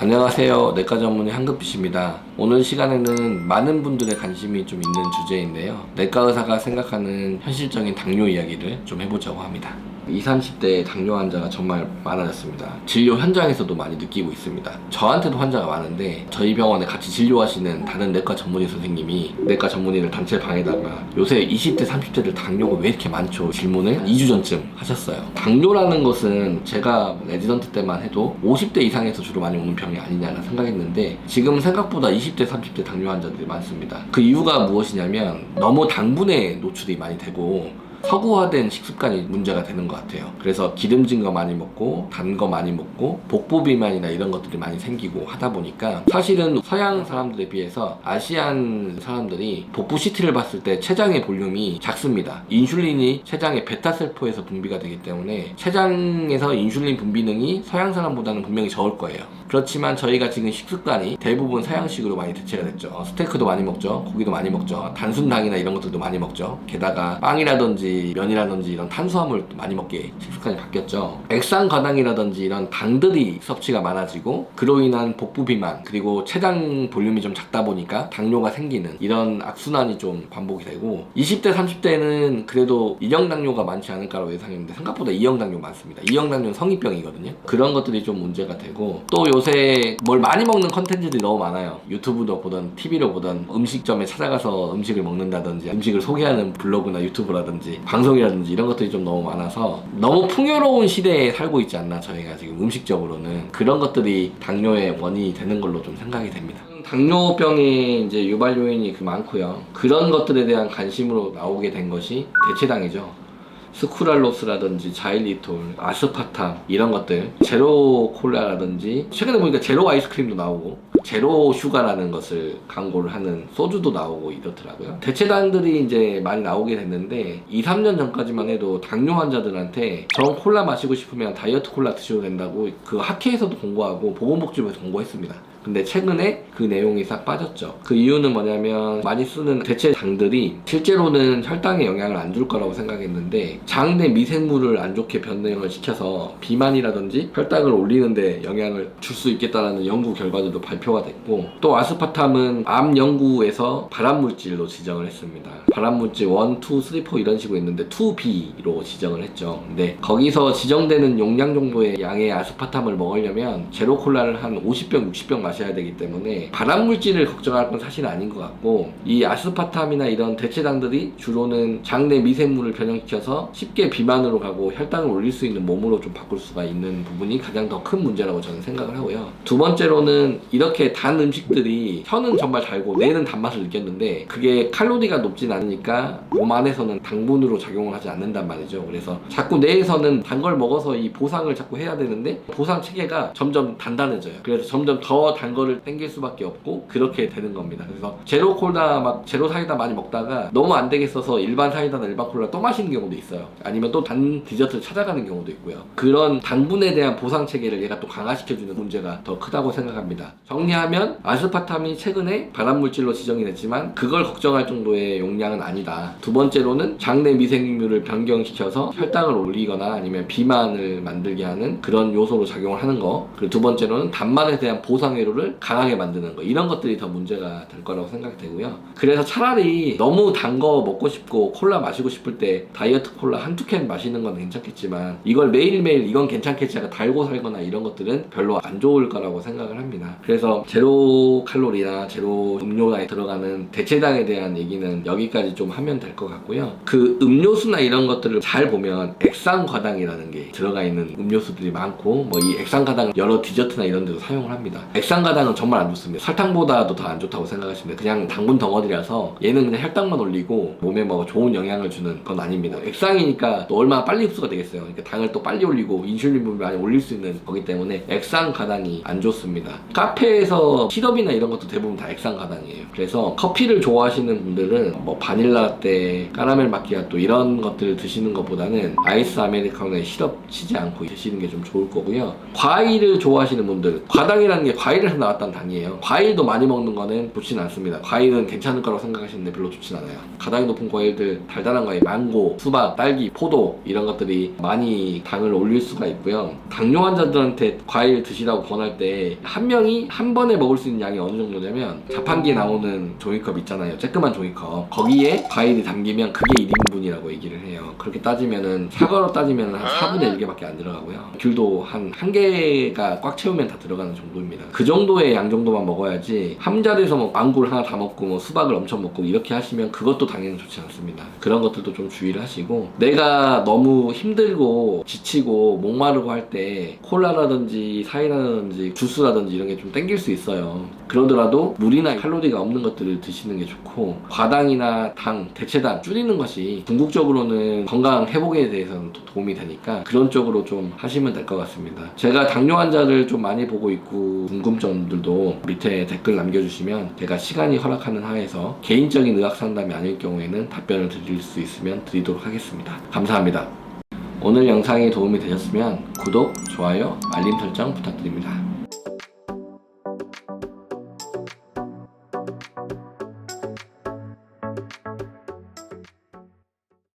안녕하세요. 내과 전문의 한급빛입니다. 오늘 시간에는 많은 분들의 관심이 좀 있는 주제인데요. 내과 의사가 생각하는 현실적인 당뇨 이야기를 좀 해보자고 합니다. 20, 30대 당뇨 환자가 정말 많아졌습니다. 진료 현장에서도 많이 느끼고 있습니다. 저한테도 환자가 많은데 저희 병원에 같이 진료하시는 다른 내과 전문의 선생님이 내과 전문의를 단체 방에다가 요새 20대, 30대들 당뇨가 왜 이렇게 많죠? 질문을 2주 전쯤 하셨어요. 당뇨라는 것은 제가 레지던트 때만 해도 50대 이상에서 주로 많이 오는 병이 아니냐는 생각했는데 지금 생각보다 20대, 30대 당뇨 환자들이 많습니다. 그 이유가 무엇이냐면 너무 당분에 노출이 많이 되고 서구화된 식습관이 문제가 되는 것 같아요. 그래서 기름진 거 많이 먹고 단 거 많이 먹고 복부 비만이나 이런 것들이 많이 생기고 하다 보니까 사실은 서양 사람들에 비해서 아시안 사람들이 복부 CT를 봤을 때 췌장의 볼륨이 작습니다. 인슐린이 췌장의 베타셀포에서 분비가 되기 때문에 췌장에서 인슐린 분비능이 서양 사람보다는 분명히 적을 거예요. 그렇지만 저희가 지금 식습관이 대부분 서양식으로 많이 대체가 됐죠. 어, 스테이크도 많이 먹죠. 고기도 많이 먹죠. 단순당이나 이런 것들도 많이 먹죠. 게다가 빵이라든지 면이라든지 이런 탄수화물도 많이 먹게 식습관이 바뀌었죠. 액상 과당이라든지 이런 당들이 섭취가 많아지고 그로 인한 복부 비만 그리고 췌장 볼륨이 좀 작다 보니까 당뇨가 생기는 이런 악순환이 좀 반복이 되고 20대 30대는 그래도 이형 당뇨가 많지 않을까라고 예상했는데 생각보다 이형 당뇨 많습니다. 이형 당뇨는 성인병이거든요. 그런 것들이 좀 문제가 되고 또 요새 뭘 많이 먹는 컨텐츠들이 너무 많아요. 유튜브도 보던 TV로 보던 음식점에 찾아가서 음식을 먹는다든지 음식을 소개하는 블로그나 유튜브라든지 방송이라든지 이런 것들이 좀 너무 많아서 너무 풍요로운 시대에 살고 있지 않나 저희가 지금 음식적으로는 그런 것들이 당뇨의 원인이 되는 걸로 좀 생각이 됩니다. 당뇨병의 이제 유발 요인이 그 많고요. 그런 것들에 대한 관심으로 나오게 된 것이 대체당이죠. 스쿠랄로스라든지 자일리톨, 아스파탐 이런 것들 제로 콜라라든지 최근에 보니까 제로 아이스크림도 나오고 제로 슈가라는 것을 광고를 하는 소주도 나오고 이렇더라고요. 대체당들이 이제 많이 나오게 됐는데 2, 3년 전까지만 해도 당뇨 환자들한테 전 콜라 마시고 싶으면 다이어트 콜라 드셔도 된다고 그 학회에서도 공고하고 보건복지부에서 공고했습니다. 근데 최근에 그 내용이 싹 빠졌죠. 그 이유는 뭐냐면 많이 쓰는 대체 당들이 실제로는 혈당에 영향을 안 줄 거라고 생각했는데 장 내 미생물을 안 좋게 변형을 시켜서 비만이라든지 혈당을 올리는데 영향을 줄 수 있겠다라는 연구 결과들도 발표가 됐고 또 아스파탐은 암 연구에서 발암 물질로 지정을 했습니다. 발암 물질 1, 2, 3, 4 이런 식으로 있는데 2B로 지정을 했죠. 근데 거기서 지정되는 용량 정도의 양의 아스파탐을 먹으려면 제로 콜라를 한 50병, 60병 마 셔야 되기 때문에 발암 물질을 걱정할 건 사실 아닌 것 같고 이 아스파탐이나 이런 대체당들이 주로는 장내 미생물을 변형시켜서 쉽게 비만으로 가고 혈당을 올릴 수 있는 몸으로 좀 바꿀 수가 있는 부분이 가장 더 큰 문제라고 저는 생각을 하고요. 두 번째로는 이렇게 단 음식들이 혀는 정말 달고 뇌는 단맛을 느꼈는데 그게 칼로리가 높진 않으니까 몸 안에서는 당분으로 작용을 하지 않는단 말이죠. 그래서 자꾸 뇌에서는 단 걸 먹어서 이 보상을 자꾸 해야 되는데 보상 체계가 점점 단단해져요. 그래서 점점 더 단 거를 땡길 수밖에 없고 그렇게 되는 겁니다. 그래서 제로 콜라 막 제로 사이다 많이 먹다가 너무 안 되겠어서 일반 사이다나 일반 콜라 또 마시는 경우도 있어요. 아니면 또 단 디저트를 찾아가는 경우도 있고요. 그런 당분에 대한 보상 체계를 얘가 또 강화시켜주는 문제가 더 크다고 생각합니다. 정리하면 아스파탐이 최근에 발암 물질로 지정이 됐지만 그걸 걱정할 정도의 용량은 아니다. 두 번째로는 장내 미생물을 변경시켜서 혈당을 올리거나 아니면 비만을 만들게 하는 그런 요소로 작용을 하는 거. 그리고 두 번째로는 단맛에 대한 보상 회로 를 강하게 만드는 거. 이런 것들이 더 문제가 될 거라고 생각되고요. 그래서 차라리 너무 단 거 먹고 싶고 콜라 마시고 싶을 때 다이어트 콜라 한두 캔 마시는 건 괜찮겠지만 이걸 매일매일 이건 괜찮겠지 달고 살거나 이런 것들은 별로 안 좋을 거라고 생각을 합니다. 그래서 제로 칼로리나 제로 음료에 들어가는 대체당에 대한 얘기는 여기까지 좀 하면 될 것 같고요. 그 음료수나 이런 것들을 잘 보면 액상 과당이라는 게 들어가 있는 음료수들이 많고 뭐 이 액상 과당 여러 디저트나 이런 데도 사용을 합니다. 액상 과당은 정말 안 좋습니다. 설탕보다도 더 안 좋다고 생각하시면. 그냥 당분 덩어리라서 얘는 그냥 혈당만 올리고 몸에 뭐 좋은 영향을 주는 건 아닙니다. 액상이니까 또 얼마나 빨리 흡수가 되겠어요. 그러니까 당을 또 빨리 올리고 인슐린 분비 많이 올릴 수 있는 거기 때문에 액상과당이 안 좋습니다. 카페에서 시럽이나 이런 것도 대부분 다 액상과당이에요. 그래서 커피를 좋아하시는 분들은 뭐 바닐라 라떼, 까라멜 마키아또 이런 것들을 드시는 것보다는 아이스 아메리카노에 시럽 치지 않고 드시는 게 좀 좋을 거고요. 과일을 좋아하시는 분들, 과당이라는 게 과일을 과일에서 나왔던 당이에요. 과일도 많이 먹는 거는 좋진 않습니다. 과일은 괜찮을 거라고 생각하시는데 별로 좋진 않아요. 가당이 높은 과일들, 달달한 과일, 망고, 수박, 딸기, 포도 이런 것들이 많이 당을 올릴 수가 있고요. 당뇨 환자들한테 과일 드시라고 권할 때 한 명이 한 번에 먹을 수 있는 양이 어느 정도냐면 자판기에 나오는 종이컵 있잖아요. 쬐끄만 종이컵. 거기에 과일이 담기면 그게 1인분이라고 얘기를 해요. 그렇게 따지면은 사과로 따지면 한 4분의 1개밖에 안 들어가고요. 귤도 한한 개가 꽉 채우면 다 들어가는 정도입니다. 그 정도 의 양 정도만 먹어야지 함자리에서 뭐 망고를 하나 다 먹고 뭐 수박을 엄청 먹고 이렇게 하시면 그것도 당연히 좋지 않습니다. 그런 것들도 좀 주의를 하시고 내가 너무 힘들고 지치고 목마르고 할 때 콜라라든지 사이다라든지 주스라든지 이런 게 좀 땡길 수 있어요. 그러더라도 물이나 칼로리가 없는 것들을 드시는 게 좋고 과당이나 당, 대체당 줄이는 것이 궁극적으로는 건강 회복에 대해서는 도- 도움이 되니까 그런 쪽으로 좀 하시면 될 것 같습니다. 제가 당뇨 환자들 좀 많이 보고 있고 궁금 점들도 밑에 댓글 남겨주시면 제가 시간이 허락하는 하에서 개인적인 의학 상담이 아닐 경우에는 답변을 드릴 수 있으면 드리도록 하겠습니다. 감사합니다. 오늘 영상이 도움이 되셨으면 구독, 좋아요, 알림 설정 부탁드립니다.